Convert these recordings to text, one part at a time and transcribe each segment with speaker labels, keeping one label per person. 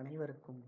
Speaker 1: அனைவருக்கும்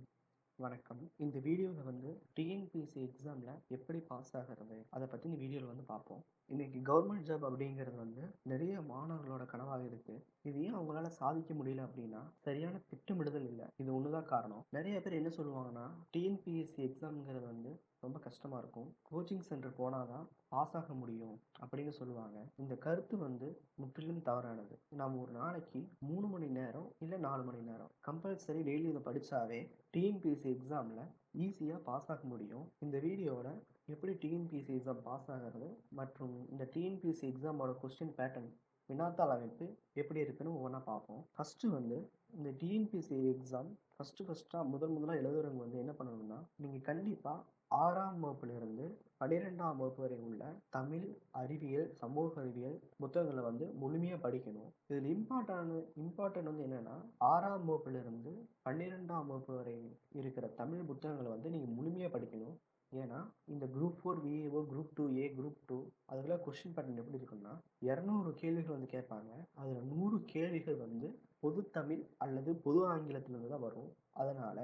Speaker 1: வணக்கம். இந்த வீடியோவில் வந்து டிஎன்பிஎஸ்சி எக்ஸாமில் எப்படி பாஸ் ஆகிறது அதை பற்றி இந்த வீடியோவில் வந்து பார்ப்போம். இன்னைக்கு கவர்மெண்ட் ஜாப் அப்படிங்கிறது வந்து நிறைய மாணவர்களோட கனவாக இருக்குது இது ஏன் அவங்களால சாதிக்க முடியல அப்படின்னா சரியான திட்டமிடுதல் இல்லை. இது ஒன்று தான் காரணம். நிறைய பேர் என்ன சொல்லுவாங்கன்னா டிஎன்பிஎஸ்சி எக்ஸாம்ங்கிறது வந்து ரொம்ப கஷ்டமாக இருக்கும். கோச்சிங் சென்டர் போனால் தான் பாஸ் ஆக முடியும் அப்படின்னு சொல்லுவாங்க. இந்த கருத்து வந்து முற்றிலும் தவறானது. நாம் ஒரு நாளைக்கு மூணு மணி நேரம் இல்லை நாலு மணி நேரம் கம்பல்சரி டெய்லி இதை படித்தாவே டிஎன்பிஎஸ்சி எக்ஸாமில் ஈஸியாக பாஸ் ஆக முடியும். இந்த வீடியோவில் எப்படி டிஎன்பிஎஸ்சி எக்ஸாம் பாஸ் ஆகிறது மற்றும் இந்த டிஎன்பிஎஸ்சி எக்ஸாமோட கொஸ்டின் பேட்டர்ன் வினாத்தாள் அமைப்பு எப்படி இருக்குன்னு ஒவ்வொன்றா பார்ப்போம். ஃபஸ்ட்டு வந்து இந்த டிஎன்பிஎஸ்சி எக்ஸாம் ஃபஸ்ட்டு ஃபஸ்ட்டாக முதல் முதலாக எழுதுறவங்க வந்து என்ன பண்ணணும்னா நீங்கள் கண்டிப்பாக ஆறாம் வகுப்பிலிருந்து பன்னிரெண்டாம் வகுப்பு வரை உள்ள தமிழ் அறிவியல் சமூக அறிவியல் புத்தகங்களை வந்து முழுமையாக படிக்கணும். இதில் இம்பார்ட்டான இம்பார்ட்டன்ட் வந்து என்னென்னா ஆறாம் வகுப்பிலிருந்து பன்னிரெண்டாம் வகுப்பு வரை இருக்கிற தமிழ் புத்தகங்களை வந்து நீங்கள் முழுமையாக படிக்கணும். ஏன்னா இந்த group four VAO group two A group two அதுக்கெல்லாம் கொஸ்டின் பேட்டர்ன் எப்படி இருக்குன்னா இரநூறு கேள்விகள் வந்து கேட்பாங்க. அதில் நூறு கேள்விகள் வந்து பொது தமிழ் அல்லது பொது ஆங்கிலத்திலிருந்து தான் வரும். அதனால்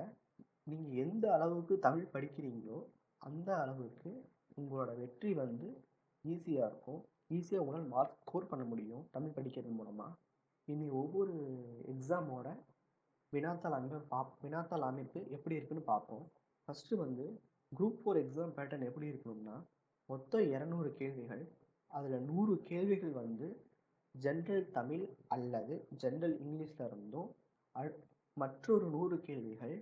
Speaker 1: நீங்கள் எந்த அளவுக்கு தமிழ் படிக்கிறீங்களோ அந்த அளவுக்கு உங்களோட வெற்றி வந்து ஈஸியாக இருக்கும். ஈஸியாக உங்களால் மார்க் ஸ்கோர் பண்ண முடியும் தமிழ் படிக்கிறது மூலமாக இனி ஒவ்வொரு எக்ஸாமோட வினாத்தாள் அமைப்பு பாப் வினாத்தாள் அமைப்பு எப்படி இருக்குன்னு பார்ப்போம். ஃபஸ்ட்டு வந்து குரூப் ஃபோர் எக்ஸாம் பேட்டர்ன் எப்படி இருக்கணும்னா மொத்தம் இரநூறு கேள்விகள் அதில் நூறு கேள்விகள் வந்து ஜென்ரல் தமிழ் அல்லது ஜென்ரல் இங்கிலீஷில் இருந்தும் அ மற்றொரு நூறு கேள்விகள்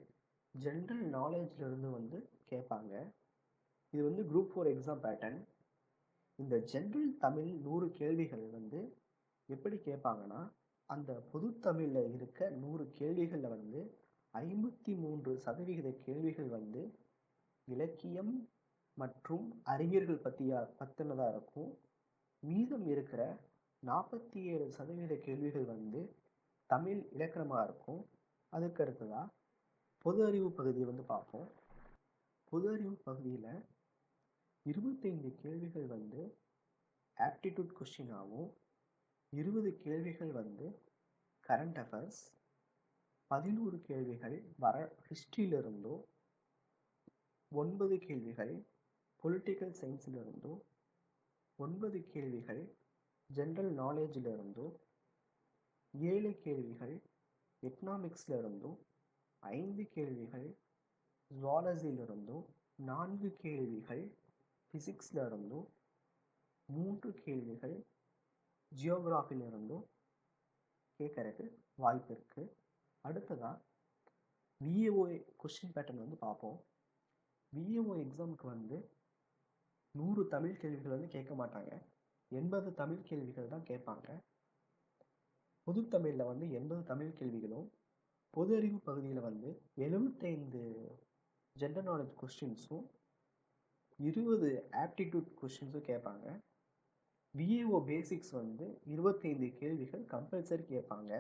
Speaker 1: ஜென்ரல் நாலேஜ்லேருந்து வந்து கேட்பாங்க. இது வந்து குரூப் ஃபோர் எக்ஸாம் பேட்டர்ன் இந்த ஜென்ரல் தமிழ் நூறு கேள்விகள் வந்து எப்படி கேட்பாங்கன்னா அந்த பொதுத்தமிழில் இருக்க நூறு கேள்விகளில் வந்து ஐம்பத்தி மூன்று சதவிகித கேள்விகள் வந்து இலக்கியம் மற்றும் அறிஞர்கள் பற்றியா பற்றினதாக இருக்கும். மீதம் இருக்கிற நாற்பத்தி ஏழு சதவீத கேள்விகள் வந்து தமிழ் இலக்கணமாக இருக்கும். அதுக்கு அடுத்ததாக பொது அறிவு பகுதியை வந்து பார்ப்போம். பொது அறிவு பகுதியில் இருபத்தைந்து கேள்விகள் வந்து ஆப்டிடியூட் கொஸ்டினாகவும் இருபது கேள்விகள் வந்து கரண்ட் அஃபேர்ஸ் பதினோரு கேள்விகள் வர ஹிஸ்ட்ரியிலிருந்தோ ஒன்பது கேள்விகள் பொலிட்டிக்கல் சயின்ஸிலிருந்தோ ஒன்பது கேள்விகள் ஜென்ரல் நாலேஜிலிருந்தோ ஏழு கேள்விகள் எக்கனாமிக்ஸ்லிருந்தோ இருந்தும் ஐந்து கேள்விகள் ஜுவாலஜியிலிருந்தும் நான்கு கேள்விகள் ஃபிசிக்ஸ்லிருந்தோ இருந்தும் மூன்று கேள்விகள் ஜியோகிராஃபிலிருந்தும் கேட்குறக்கு வாய்ப்பு இருக்குது அடுத்ததாக விஏஓ கொஷின் பேட்டர்ன் வந்து பார்ப்போம் விஏஓ எக்ஸாமுக்கு வந்து நூறு தமிழ் கேள்விகள் வந்து கேட்க மாட்டாங்க. எண்பது தமிழ் கேள்விகள் தான் கேட்பாங்க. பொது தமிழில் வந்து எண்பது தமிழ் கேள்விகளும் பொது அறிவு பகுதியில் வந்து எழுபத்தைந்து ஜென்ரல் நாலேஜ் கொஸ்டின்ஸும் இருபது ஆப்டிடியூட் கொஸ்டின்ஸும் கேட்பாங்க. விஏஓ பேசிக்ஸ் வந்து இருபத்தைந்து கேள்விகள் கம்பல்சரி கேட்பாங்க.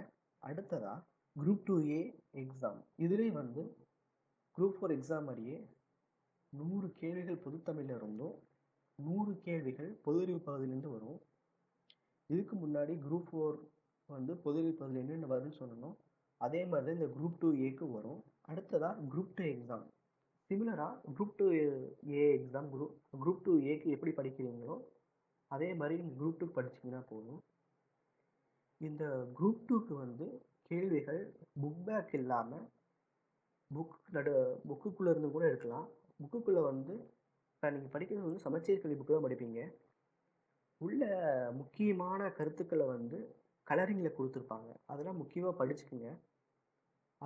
Speaker 1: அடுத்ததாக குரூப் டூ ஏ எக்ஸாம் இதுலேயும் வந்து குரூப் ஃபோர் எக்ஸாம் மாதிரியே நூறு கேள்விகள் பொதுத்தமிழில் இருந்தும் நூறு கேள்விகள் பொதுறிவு பகுதியிலேருந்து வரும். இதுக்கு முன்னாடி குரூப் ஃபோர் வந்து பொது பகுதியில் என்னென்ன வரும்னு சொன்னோம் அதே மாதிரி தான் இந்த குரூப் டூ ஏக்கு வரும். அடுத்ததாக group two exam சிமிலராக group two A exam group group two ஏக்கு எப்படி படிக்கிறீங்களோ அதே மாதிரி நீங்கள் குரூப் டூ படிச்சிங்கன்னா போதும். இந்த குரூப் டூக்கு வந்து கேள்விகள் புக் பேக் இல்லாமல் புக் நடு புக்குக்குள்ளே இருந்து கூட எடுக்கலாம். புக்குக்குள்ளே வந்து இப்போ நீங்கள் படிக்கிறது வந்து சமச்சீர் கல்வி புக்கு தான் படிப்பீங்க. உள்ள முக்கியமான கருத்துக்களை வந்து கலரிங்கில் கொடுத்துருப்பாங்க. அதெல்லாம் முக்கியமாக படிச்சுக்குங்க.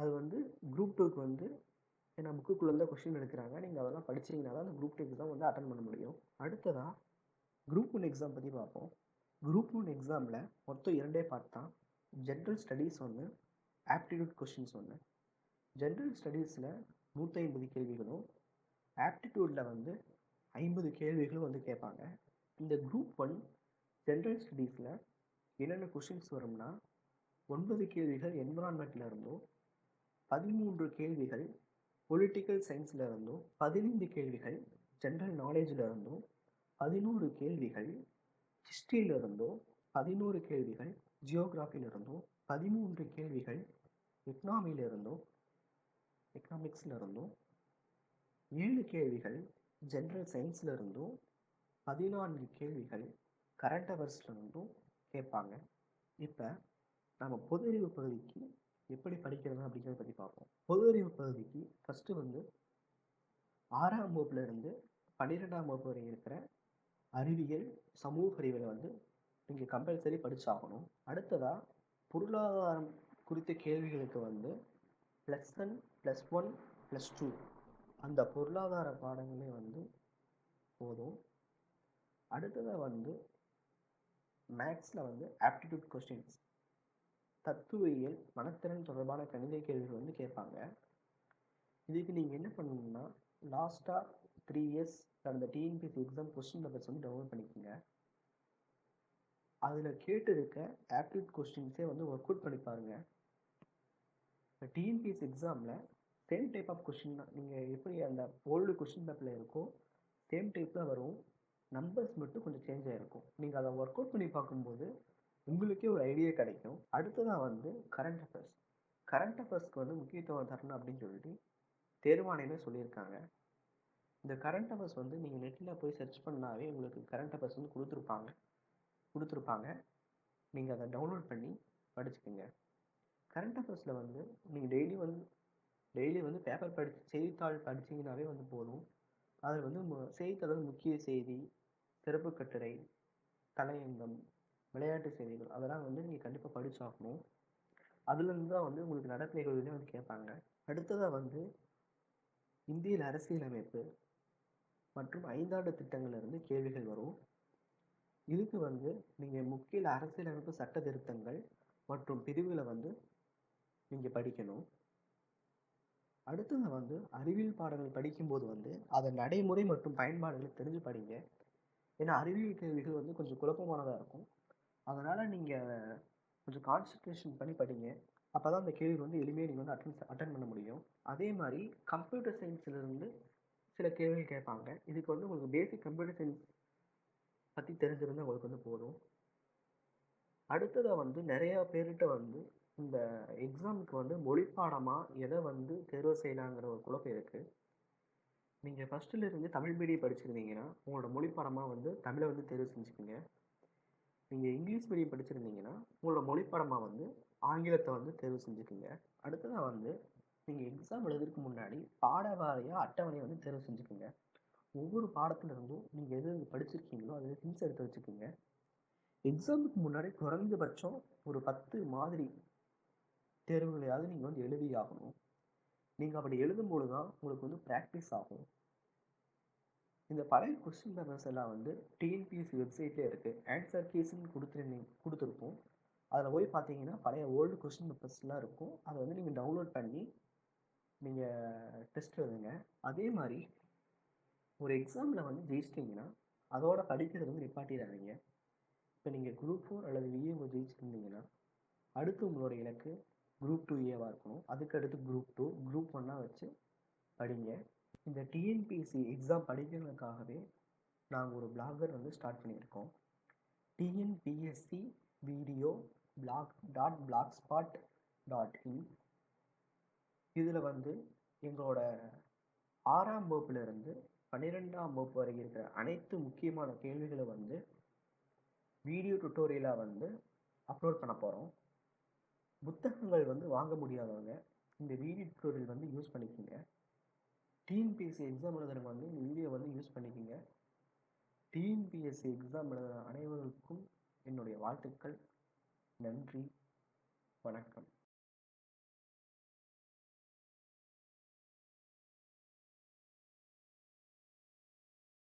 Speaker 1: அது வந்து குரூப் டூக்கு வந்து ஏன்னா புக்குக்குள்ளே இருந்தால் கொஸ்டின் எடுக்கிறாங்க. நீங்கள் அதெல்லாம் படிச்சிங்கன்னா தான் அந்த குரூப் டூ எக்ஸாம் வந்து அட்டன் பண்ண முடியும். அடுத்ததாக குரூப் ஒன் எக்ஸாம் பற்றி பார்ப்போம். குரூப் ஒன் எக்ஸாமில் மொத்தம் இரண்டே பார்ட் தான். ஜென்ரல் ஸ்டடீஸ் ஒன்று ஆப்டிடியூட் கொஷின்ஸ் ஒன்று ஜென்ரல் ஸ்டடீஸில் நூற்றி ஐம்பது கேள்விகளும் ஆப்டிடியூடில் வந்து ஐம்பது கேள்விகளும் வந்து கேட்பாங்க. இந்த குரூப் ஒன் ஜென்ரல் ஸ்டடீஸில் என்னென்ன கொஷின்ஸ் வரும்னா ஒன்பது கேள்விகள் என்விரான்மெண்ட்டில் இருந்தும் பதிமூன்று கேள்விகள் பொலிட்டிக்கல் சயின்ஸில் இருந்தும் பதினைந்து கேள்விகள் ஜென்ரல் நாலேஜில் இருந்தும் பதினோரு கேள்விகள் ஹிஸ்ட்ரியில் இருந்தும் பதினோரு கேள்விகள் ஜியோகிராஃபியில் இருந்தும் பதிமூன்று கேள்விகள் எக்கனாமியில் இருந்தும் எக்கனாமிக்ஸில் இருந்தும் ஏழு கேள்விகள் ஜென்ரல் சயின்ஸில் இருந்தும் பதினான்கு கேள்விகள் கரண்ட் அவர்ஸ்ல இருந்தும் கேட்பாங்க. இப்போ நம்ம பொது அறிவு பகுதிக்கு எப்படி படிக்கிறது அப்படிங்கிறத பற்றி பார்ப்போம். பொது அறிவு பகுதிக்கு ஃபஸ்ட்டு வந்து ஆறாம் வகுப்புலேருந்து பன்னிரெண்டாம் வகுப்பு வரை இருக்கிற அறிவியல் சமூக அறிவியலை வந்து நீங்கள் கம்பல்சரி படித்தாகணும் அடுத்ததாக பொருளாதாரம் குறித்த கேள்விகளுக்கு வந்து plus one plus one plus two அந்த பொருளாதார பாடங்களே வந்து போதும். அடுத்ததாக வந்து மேக்ஸில் வந்து ஆப்டிடியூட் கொஸ்டின்ஸ் தத்துவியல் மனத்திறன் தொடர்பான கணித கேள்விகள் வந்து கேட்பாங்க. இதுக்கு நீங்கள் என்ன பண்ணணும்னா லாஸ்ட்டாக த்ரீ இயர்ஸ் நடந்த டிஎன்பிசி எக்ஸாம் கொஸ்டின் பேப்பர்ஸ் வந்து டவுன்லோட் பண்ணிக்கோங்க. அதில் கேட்டிருக்க ஆப்டிடியூட் கொஸ்டின்ஸே வந்து ஒர்க் அவுட் பண்ணி பாருங்கள் இப்போ டிஎன்பிஎஸ் எக்ஸாமில் சேம் டைப் ஆஃப் கொஷின் தான். நீங்கள் எப்படி அந்த ஓல்டு கொஷின் பேப்பரில் இருக்கோ சேம் டைப்பில் வரும். நம்பர்ஸ் மட்டும் கொஞ்சம் சேஞ்ச் ஆகிருக்கும் நீங்கள் அதை ஒர்க் அவுட் பண்ணி பார்க்கும்போது உங்களுக்கே ஒரு ஐடியா கிடைக்கும். அடுத்ததாக வந்து கரண்ட் அஃபேர்ஸ் கரண்ட் அஃபேர்ஸ்க்கு வந்து முக்கியத்துவம் தரணும் அப்படின்னு சொல்லிட்டு தேர்வாணையமே சொல்லியிருக்காங்க. இந்த கரண்ட் அஃபேர்ஸ் வந்து நீங்கள் நெட்டில் போய் சர்ச் பண்ணாவே உங்களுக்கு கரண்ட் அஃபேர்ஸ் வந்து கொடுத்துருப்பாங்க. கொடுத்துருப்பாங்க. நீங்கள் அதை டவுன்லோட் பண்ணி படிச்சுக்கோங்க. கரண்ட் அஃபேர்ஸில் வந்து நீங்கள் டெய்லி வந்து டெய்லி வந்து பேப்பர் படிச்சு செய்தித்தாள் படிச்சிங்கனாவே வந்து போதும். அதில் வந்து மு செய்தித்தாள் முக்கிய செய்தி சிறப்பு கட்டுரை தலையங்கம் விளையாட்டு செய்திகள் அதெல்லாம் வந்து நீங்கள் கண்டிப்பாக படிச்சாகணும். அதுலேருந்து தான் வந்து உங்களுக்கு நடப்பு நிகழ்வுகளே வந்து கேட்பாங்க. அடுத்ததாக வந்து இந்தியில் அரசியலமைப்பு மற்றும் ஐந்தாண்டு திட்டங்கள்லேருந்து கேள்விகள் வரும். இதுக்கு வந்து நீங்கள் முக்கிய அரசியலமைப்பு சட்ட திருத்தங்கள் மற்றும் பிரிவுகளை வந்து நீங்கள் படிக்கணும். அடுத்தது வந்து அறிவியல் பாடங்கள் படிக்கும்போது வந்து அதன் நடைமுறை மற்றும் பயன்பாடுகளை தெரிஞ்சு படிங்க. ஏன்னா அறிவியல் கேள்விகள் வந்து கொஞ்சம் குழப்பமானதாக இருக்கும். அதனால் நீங்கள் கொஞ்சம் கான்சன்ட்ரேஷன் பண்ணி படிங்க. அப்போ தான் அந்த கேள்வி வந்து எளிமையாக நீங்கள் வந்து அட்டன் அட்டன் பண்ண முடியும். அதே மாதிரி கம்ப்யூட்டர் சயின்ஸ்லேருந்து சில கேள்விகள் கேட்பாங்க. இதுக்கு வந்து உங்களுக்கு பேசிக் கம்ப்யூட்டர் சயின்ஸ் பற்றி தெரிஞ்சிருந்தால் உங்களுக்கு வந்து போதும். அடுத்ததாக வந்து நிறையா பேர்கிட்ட வந்து இந்த எக்ஸாமுக்கு வந்து மொழி பாடமாக எதை வந்து தேர்வு செய்யலாங்கிற ஒரு குழப்பம் இருக்குது நீங்கள் ஃபஸ்ட்டுலேருந்து தமிழ் மீடியம் படிச்சிருந்தீங்கன்னா உங்களோட மொழி பாடமாக வந்து தமிழை வந்து தேர்வு செஞ்சுக்கோங்க நீங்கள் இங்கிலீஷ் மீடியம் படிச்சிருந்தீங்கன்னா உங்களோட மொழி பாடமாக வந்து ஆங்கிலத்தை வந்து தேர்வு செஞ்சுக்கோங்க அடுத்ததாக வந்து நீங்கள் எக்ஸாம் எழுதுறதுக்கு முன்னாடி பாட வாரியாக அட்டவணையை வந்து தேர்வு செஞ்சுக்கோங்க ஒவ்வொரு பாடத்துலேருந்தும் நீங்கள் எது எது படிச்சிருக்கீங்களோ அதில் ஹிண்ட்ஸ் எடுத்து வச்சுக்கோங்க எக்ஸாமுக்கு முன்னாடி குறைந்தபட்சம் ஒரு பத்து மாதிரி தேர்வுகளையாவது நீங்கள் வந்து எழுதி ஆகணும் நீங்கள் அப்படி எழுதும்போது தான் உங்களுக்கு வந்து ப்ராக்டிஸ் ஆகும். இந்த பழைய கொஸ்டின் பேப்பர்ஸ் எல்லாம் வந்து டிஎன்பிஎஸ்சி வெப்சைட்லேயே இருக்குது ஆன்சர் கேஸ்ன்னு கொடுத்துருந்தீங்க கொடுத்துருப்போம். அதில் போய் பார்த்தீங்கன்னா பழைய ஓல்டு கொஸ்டின் பேப்பர்ஸ்லாம் இருக்கும். அதை வந்து நீங்கள் டவுன்லோட் பண்ணி நீங்கள் டெஸ்ட் எழுதுங்க. அதே மாதிரி ஒரு எக்ஸாமில் வந்து ஜெயிச்சிட்டிங்கன்னா அதோட படிக்கிறது வந்து நிப்பாட்டிடாதீங்க. இப்போ நீங்கள் குரூப் ஃபோர் அல்லது விஏஓ ஜெயிச்சிருந்தீங்கன்னா அடுத்து உங்களோட இலக்கு குரூப் டூ ஏவாக இருக்கணும். அதுக்கு அடுத்து குரூப் டூ குரூப் ஒன்னாக வச்சு படிங்க. இந்த டிஎன்பிஎஸ்சி எக்ஸாம் படிக்கிறதுக்காகவே நாங்கள் ஒரு பிளாகர் வந்து ஸ்டார்ட் பண்ணியிருக்கோம். TNPSC video blog dot blogspot dot in இதில் வந்து எங்களோட ஆறாம் வகுப்புலேருந்து பன்னிரெண்டாம் வகுப்பு வரை இருக்கிற அனைத்து முக்கியமான கேள்விகளை வந்து வீடியோ டுட்டோரியலாக வந்து அப்லோட் பண்ண போகிறோம் புத்தகங்கள் வந்து வாங்க முடியாதவங்க இந்த வீடியோ டுட்டோரியல் வந்து யூஸ் பண்ணிக்கோங்க. டிஎன்பிஎஸ்சி எக்ஸாம் எழுதுறவங்க வந்து இந்த வீடியோ வந்து யூஸ் பண்ணிக்கோங்க. டிஎன்பிஎஸ்சி எக்ஸாம் எழுதுகிற அனைவருக்கும் என்னுடைய வாழ்த்துக்கள். நன்றி. வணக்கம்.